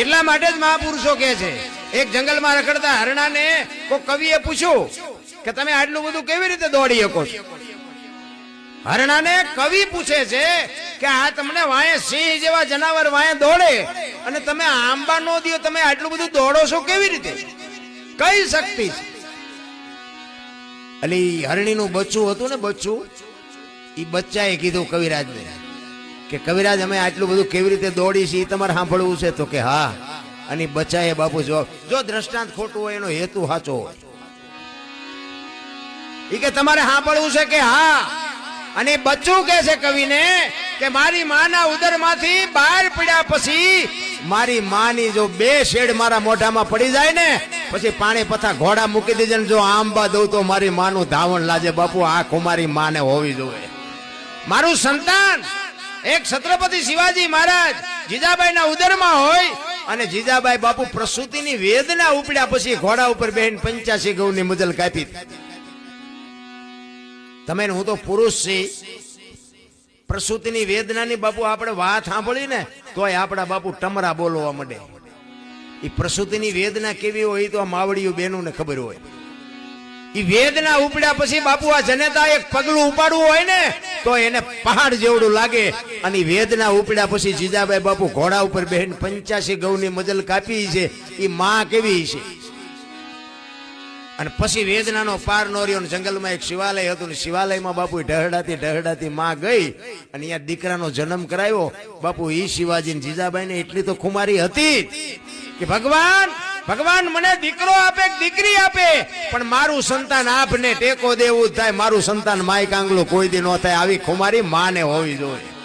એટલા માટે જ મહાપુરુષો કહે છે. એક જંગલમાં રખડતા હરણાને કોઈ કવિએ પૂછ્યું કે તમે આટલું બધું કેવી રીતે દોડી શકો છો? હરણાને કવિ પૂછે છે કે આ તમને વાંહે સિંહ જેવા જનાવર વાંહે દોડે અને તમે આંબા નો દિયો, તમે આટલું બધું દોડો છો કેવી રીતે? કઈ શક્તિ છે? અલી હરણીનું બચ્ચું હતું ને બચ્ચું? એ બચ્ચાએ કીધું કવિરાજને કે કવિરાજ, અમે આટલું બધું કેવી રીતે દોડી છે તમારે સાંભળવું છે? તો કે હા. અને બચાય બાપુ જવાબ જો દ્રષ્ટાંત ખોટું હોય, એનો હેતુ સાચો હોય. એ કે તમારે સાંભળવું છે કે હા. અને બચ્ચું કે છે કવિને કે મારી માના ઉદરમાંથી બહાર પડ્યા પછી મારી માની જો બે શેડ મારા મોઢામાં પડી જાય ને, પછી પાણી પથા ઘોડા મૂકી દેજે જો આંબા દઉં તો મારી માનું ધાવણ લાજે. બાપુ આ કુમારી માને હોવી જોઈએ. મારું સંતાન એક છત્રપતિ શિવાજી મહારાજ જીજાબાઈના ઉદરમાં હોય અને જીજાબાઈ બાપુ પ્રસૂતિની વેદના ઉપડ્યા પછી ઘોડા ઉપર બેહીને પંચ્યાસી ઘઉંની મુદલ કાપી તમે હું તો પુરુષ છી. પ્રસૂતિની વેદનાની બાપુ આપણે વાત સાંભળી ને તોય આપણા બાપુ ટમરા બોલવા માંડે. એ પ્રસૂતિની વેદના કેવી હોય તો આ માવડીયું બેનું ને ખબર હોય. ઈ વેદના ઉપડ્યા પછી બાપુ આ જનતા એક પગલું ઉપાડવું હોય ને, તો એને પહાડ જેવડું લાગે. અને વેદના ઉપડ્યા પછી જીજાભાઈ બાપુ ઘોડા ઉપર બેહીને પંચ્યાસી ગૌની મજલ કાપી છે. એ માં કેવી છે? અને પછી વેદનાનો પાર નો જંગલમાં એક શિવાલય હતું ને શિવાલયમાં બાપુ ઢહડાતી ઢહડાતી માં ગઈ અને અહીંયા દીકરાનો જન્મ કરાવ્યો બાપુ ઈ શિવાજી જીજાબાઈ ને એટલી તો ખુમારી હતી કે ભગવાન ભગવાન મને દીકરો આપે, દીકરી આપે, પણ મારું સંતાન આપને ટેકો દેવું થાય. મારું સંતાન માય કાંગલું કોઈ દી ન થાય. આવી ખુમારી માને હોવી જોઈએ.